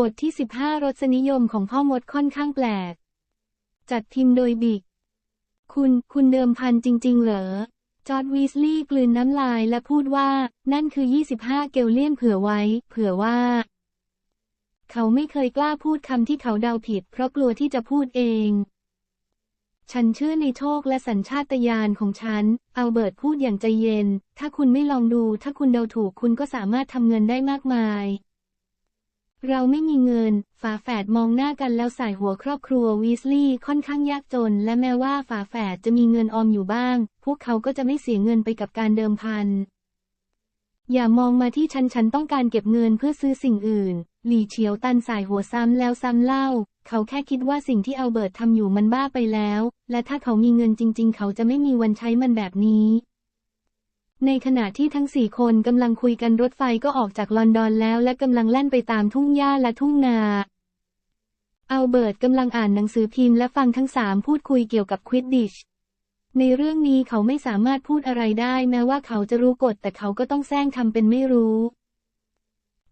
บทที่ 15 รสนิยมของพ่อมดค่อนข้างแปลก จัดพิมพ์โดยบิก คุณ คุณเดิมพันจริง ๆ เหรอ จอร์ดวีสลีย์กลืนน้ำลายและพูดว่า นั่นคือ 25 เกลเลียนเผื่อไว้ เผื่อว่า เขาไม่เคยกล้าพูดคำที่เขาเดาผิด เพราะกลัวที่จะพูดเอง ฉันเชื่อในโชคและสัญชาตญาณของฉันอัลเบิร์ตพูดอย่างใจเย็น ถ้าคุณไม่ลองดู ถ้าคุณเดาถูกคุณก็สามารถทำเงินได้มากมาย เราไม่มีเงิน ฝาแฝดมองหน้ากันแล้วสายหัวครอบครัววีสลีย์ค่อนข้างยากจน และแม้ว่าฝาแฝดจะมีเงินออมอยู่บ้าง พวกเขาก็จะไม่เสียเงินไปกับการเดิมพัน อย่ามองมาที่ฉันฉันต้องการเก็บเงินเพื่อซื้อสิ่งอื่น หลี่เฉียวตันสายหัวซ้ำแล้วซ้ำเล่า เขาแค่คิดว่าสิ่งที่เอัลเบิร์ตทำอยู่มันบ้าไปแล้ว และถ้าเขามีเงินจริง ๆ เขาจะไม่มีวันใช้มันแบบนี้ ในขณะที่ทั้งสี่คนกำลังคุยกันรถไฟก็ออกจากลอนดอนแล้วและกำลังแล่นไปตามทุ่งหญ้าและทุ่งนา อัลเบิร์ตกำลังอ่านหนังสือพิมพ์และฟังทั้งสามพูดคุยเกี่ยวกับควิดดิช ในเรื่องนี้เขาไม่สามารถพูดอะไรได้แม้ว่าเขาจะรู้กฎแต่เขาก็ต้องแซงทำเป็นไม่รู้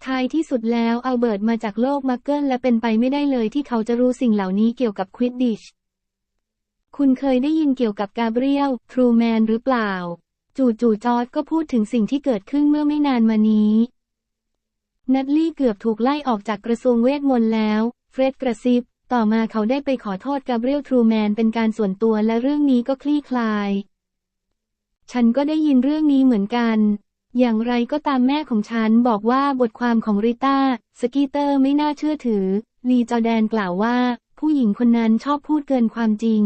ท้ายที่สุดแล้วอัลเบิร์ตมาจากโลกมักเกิลและเป็นไปไม่ได้เลยที่เขาจะรู้สิ่งเหล่านี้เกี่ยวกับควิดดิช คุณเคยได้ยินเกี่ยวกับกาเบรียล ทรูแมนหรือเปล่า จู่ๆจอร์ดก็พูดถึงสิ่งที่เกิดขึ้นเมื่อไม่นานมานี้ นัดลี่เกือบถูกไล่ออกจากกระทรวงเวทมนต์แล้ว เฟร็ดกระซิบ ต่อมาเขาได้ไปขอโทษกาเบรียลทรูแมนเป็นการส่วนตัวและเรื่องนี้ก็คลี่คลาย ฉันก็ได้ยินเรื่องนี้เหมือนกัน อย่างไรก็ตามแม่ของฉันบอกว่าบทความของริต้าสกีเตอร์ไม่น่าเชื่อถือ ลีจอแดนกล่าวว่า ผู้หญิงคนนั้นชอบพูดเกินความจริง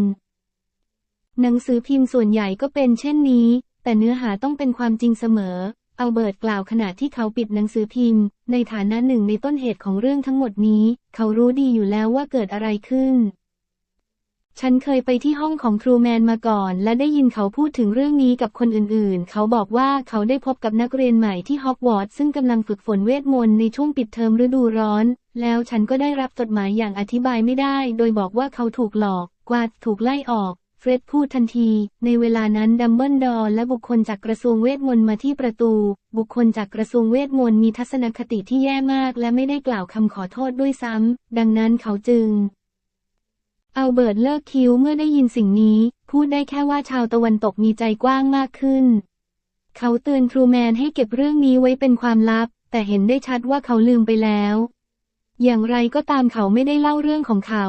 หนังสือพิมพ์ส่วนใหญ่ก็เป็นเช่นนี้ แต่เนื้อหาต้องเป็นความจริงเสมอ อัลเบิร์ตกล่าวขณะที่เขาปิดหนังสือพิมพ์ ในฐานะหนึ่งในต้นเหตุของเรื่องทั้งหมดนี้ เขารู้ดีอยู่แล้วว่าเกิดอะไรขึ้น ฉันเคยไปที่ห้องของทรูแมนมาก่อน และได้ยินเขาพูดถึงเรื่องนี้กับคนอื่นๆ เขาบอกว่าเขาได้พบกับนักเรียนใหม่ที่ฮอกวอตส์ซึ่งกำลังฝึกฝนเวทมนต์ในช่วงปิดเทอมฤดูร้อน แล้วฉันก็ได้รับจดหมายอย่างอธิบายไม่ได้ โดยบอกว่าเขาถูกหลอกกวาดถูกไล่ออก รดพูดทันที ในเวลานั้นดัมเบิลดอร์และบุคคลจากกระทรวงเวทมนต์มาที่ประตู บุคคลจากกระทรวงเวทมนต์มีทัศนคติที่แย่มากและไม่ได้กล่าวคำขอโทษด้วยซ้ำ ดังนั้นเขาจึง เอัลเบิร์ตเลิกคิ้วเมื่อได้ยินสิ่งนี้ พูดได้แค่ว่าชาวตะวันตกมีใจกว้างมากขึ้น เขาเตือนทรูแมนให้เก็บเรื่องนี้ไว้เป็นความลับ แต่เห็นได้ชัดว่าเขาลืมไปแล้ว อย่างไรก็ตามเขาไม่ได้เล่าเรื่องของเขา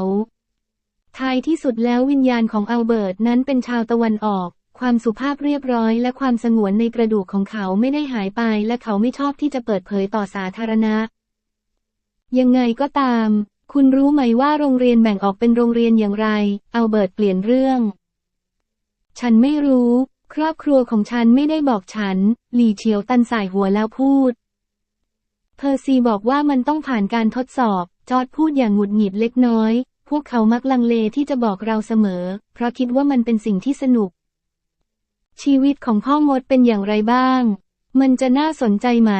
ท้ายที่สุดแล้ววิญญาณของอัลเบิร์ตนั้นเป็นชาวตะวันออก ความสุภาพเรียบร้อยและความสงวนในกระดูกของเขาไม่ได้หายไป และเขาไม่ชอบที่จะเปิดเผยต่อสาธารณะ ยังไงก็ตาม คุณรู้ไหมว่าโรงเรียนแบ่งออกเป็นโรงเรียนอย่างไร อัลเบิร์ตเปลี่ยนเรื่อง ฉันไม่รู้ ครอบครัวของฉันไม่ได้บอกฉัน หลี่เฉียวตันสายหัวแล้วพูด เพอร์ซีบอกว่ามันต้องผ่านการทดสอบ จอร์ดพูดอย่างหงุดหงิดเล็กน้อย พวกเขามักลังเลที่จะบอกเราเสมอ เพราะคิดว่ามันเป็นสิ่งที่สนุก ชีวิตของพ่อมดเป็นอย่างไรบ้าง มันจะน่าสนใจไหม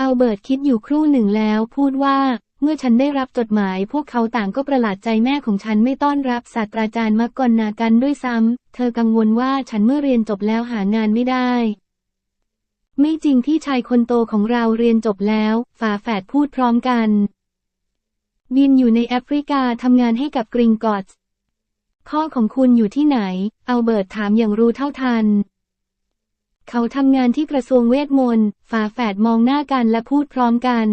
อัลเบิร์ตคิดอยู่ครู่หนึ่งแล้วพูดว่า เมื่อฉันได้รับจดหมาย พวกเขาต่างก็ประหลาดใจแม่ของฉันไม่ต้อนรับศาสตราจารย์มักกอนนากันด้วยซ้ำ เธอกังวลว่าฉันเมื่อเรียนจบแล้วหางานไม่ได้ ไม่จริงพี่ชายคนโตของเราเรียนจบแล้ว ฝาแฝดพูดพร้อมกัน บินอยู่ในแอฟริกาทำงานให้กับกริงกอตส์พ่อของคุณอยู่ที่ไหน เอัลเบิร์ตถามอย่างรู้เท่าทัน เขาทำงานที่กระทรวงเวทมนต์ฝาแฝดมองหน้ากันและพูดพร้อมกัน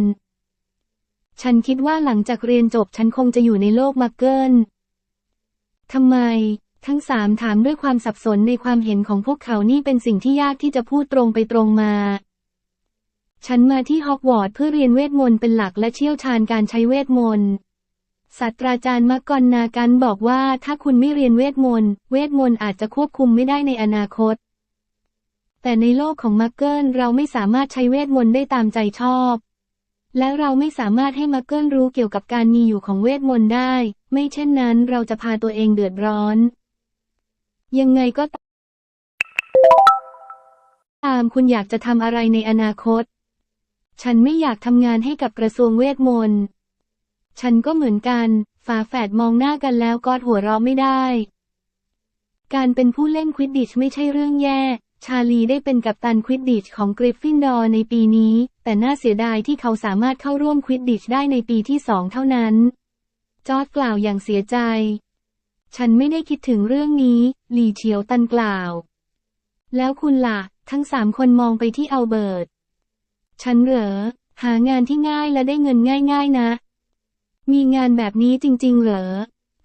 ฉันคิดว่าหลังจากเรียนจบฉันคงจะอยู่ในโลกมักเกิลทำไม ทั้งสามถามด้วยความสับสนในความเห็นของพวกเขานี่เป็นสิ่งที่ยากที่จะพูดตรงไปตรงมา ฉันมาที่ฮอกวอตส์เพื่อเรียนเวทมนต์เป็นหลักและเชี่ยวชาญการใช้เวทมนต์ศาสตราจารย์มักกอนนากันบอกว่าถ้าคุณไม่เรียนเวทมนต์ เวทมนต์อาจจะควบคุมไม่ได้ในอนาคต แต่ในโลกของมักเกิลเราไม่สามารถใช้เวทมนต์ได้ตามใจชอบ และเราไม่สามารถให้มักเกิลรู้เกี่ยวกับการมีอยู่ของเวทมนต์ได้ ไม่เช่นนั้นเราจะพาตัวเองเดือดร้อน ยังไงก็ตามคุณอยากจะทำอะไรในอนาคต ฉันไม่อยากทำงานให้กับกระทรวงเวทมนต์ ฉันก็เหมือนกัน ฝาแฝดมองหน้ากันแล้วกอดหัวเราะไม่ได้ การเป็นผู้เล่นควิดดิชไม่ใช่เรื่องแย่ ชาลีได้เป็นกัปตันควิดดิชของกริฟฟินดอร์ในปีนี้ แต่น่าเสียดายที่เขาสามารถเข้าร่วมควิดดิชได้ในปีที่สองเท่านั้น จอร์ดกล่าวอย่างเสียใจ ฉันไม่ได้คิดถึงเรื่องนี้หลีเฉียวตันกล่าว แล้วคุณล่ะ ทั้งสามคนมองไปที่อัลเบิร์ต ฉันเหรอ หางานที่ง่ายและได้เงินง่ายๆนะ มีงานแบบนี้จริง ๆ เหรอ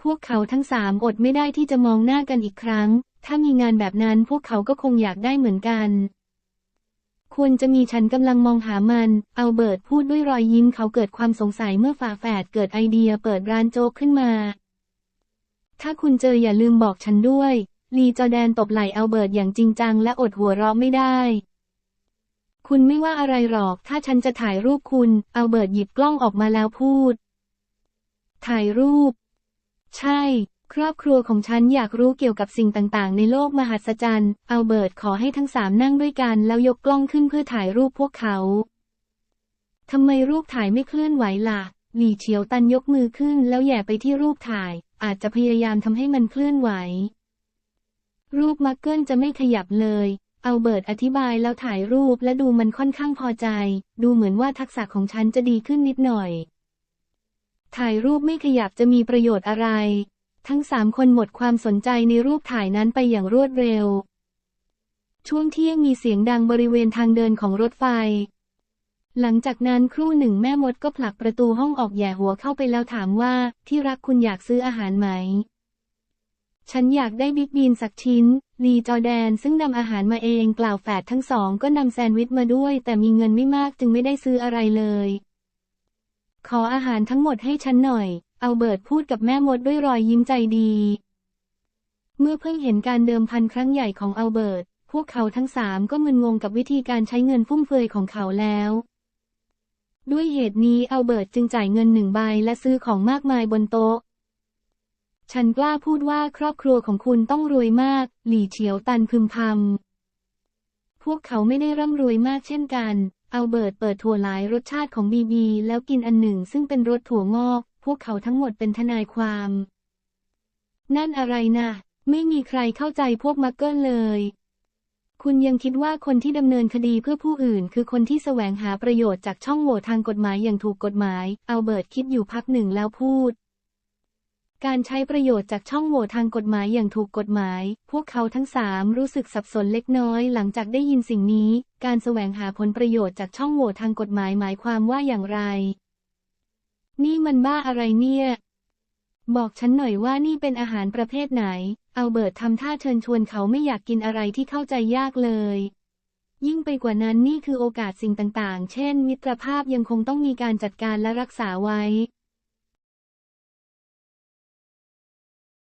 พวกเขาทั้งสามอดไม่ได้ที่จะมองหน้ากันอีกครั้ง ถ้ามีงานแบบนั้นพวกเขาก็คงอยากได้เหมือนกัน ควรจะมีฉันกำลังมองหามัน เอัลเบิร์ตพูดด้วยรอยยิ้มเขาเกิดความสงสัยเมื่อฝาแฝดเกิดไอเดียเปิดร้านโจ๊กขึ้นมา ถ้าคุณเจออย่าลืมบอกฉันด้วย ลีจอแดนตบไหล่อัลเบิร์ตอย่างจริงจังและอดหัวเราะไม่ได้ คุณไม่ว่าอะไรหรอก ถ้าฉันจะถ่ายรูปคุณ เอัลเบิร์ตหยิบกล้องออกมาแล้วพูด ถ่ายรูป ใช่ ครอบครัวของฉันอยากรู้เกี่ยวกับสิ่งต่างๆ ในโลกมหัศจรรย์เอัลเบิร์ตขอให้ทั้งสามนั่งด้วยกันแล้วยกกล้องขึ้นเพื่อถ่ายรูปพวกเขาทำไมรูปถ่ายไม่เคลื่อนไหวล่ะ หลี่เฉียวตันยกมือขึ้นแล้วแย่ไปที่รูปถ่าย อาจจะพยายามทำให้มันเคลื่อนไหว รูปมักเกิลจะไม่ขยับเลย อัลเบิร์ตอธิบายแล้วถ่ายรูปและดูมันค่อนข้างพอใจ ดูเหมือนว่าทักษะของฉันจะดีขึ้นนิดหน่อย ถ่ายรูปไม่ขยับจะมีประโยชน์อะไร ทั้งสามคนหมดความสนใจในรูปถ่ายนั้นไปอย่างรวดเร็ว ช่วงเที่ยงมีเสียงดังบริเวณทางเดินของรถไฟ หลังจากนั้นครู่หนึ่งแม่มดก็ผลักประตูห้องออกแย่หัวเข้าไปแล้วถามว่าที่รักคุณอยากซื้ออาหารไหม ฉันอยากได้บิ๊กบีนสักชิ้น ลีจอแดนซึ่งนำอาหารมาเองกล่าวแฝดทั้งสองก็นำแซนด์วิชมาด้วย แต่มีเงินไม่มากจึงไม่ได้ซื้ออะไรเลย ขออาหารทั้งหมดให้ฉันหน่อย เอัลเบิร์ตพูดกับแม่มดด้วยรอยยิ้มใจดี เมื่อเพิ่งเห็นการเดิมพันครั้งใหญ่ของอัลเบิร์ตพวกเขาทั้งสามก็มึนงงกับวิธีการใช้เงินฟุ่มเฟือยของเขาแล้ว ด้วยเหตุนี้อัลเบิร์ตจึงจ่ายเงินหนึ่งใบและซื้อของมากมายบนโต๊ะ ฉันกล้าพูดว่าครอบครัวของคุณต้องรวยมาก หลี่เฉียวตันพึมพำ พวกเขาไม่ได้ร่ำรวยมากเช่นกัน เอัลเบิร์ตเปิดถั่วหลายรสชาติของบีบี แล้วกินอันหนึ่งซึ่งเป็นรสถั่วงอก พวกเขาทั้งหมดเป็นทนายความ นั่นอะไรนะ ไม่มีใครเข้าใจพวกมักเกิลเลย คุณยังคิดว่าคนที่ดำเนินคดีเพื่อผู้อื่น คือคนที่แสวงหาประโยชน์จากช่องโหว่ทางกฎหมายอย่างถูกกฎหมาย เอัลเบิร์ตคิดอยู่พักหนึ่งแล้วพูด การใช้ประโยชน์จากช่องโหว่ทางกฎหมายอย่างถูกกฎหมาย พวกเขาทั้งสามรู้สึกสับสนเล็กน้อยหลังจากได้ยินสิ่งนี้ การแสวงหาผลประโยชน์จากช่องโหว่ทางกฎหมายหมายความว่าอย่างไร นี่มันบ้าอะไรเนี่ย บอกฉันหน่อยว่านี่เป็นอาหารประเภทไหน เอัลเบิร์ตทำท่าเชิญชวนเขาไม่อยากกินอะไรที่เข้าใจยากเลยยิ่งไปกว่านั้นนี่คือโอกาสสิ่งต่างๆ เช่น มิตรภาพยังคงต้องมีการจัดการและรักษาไว้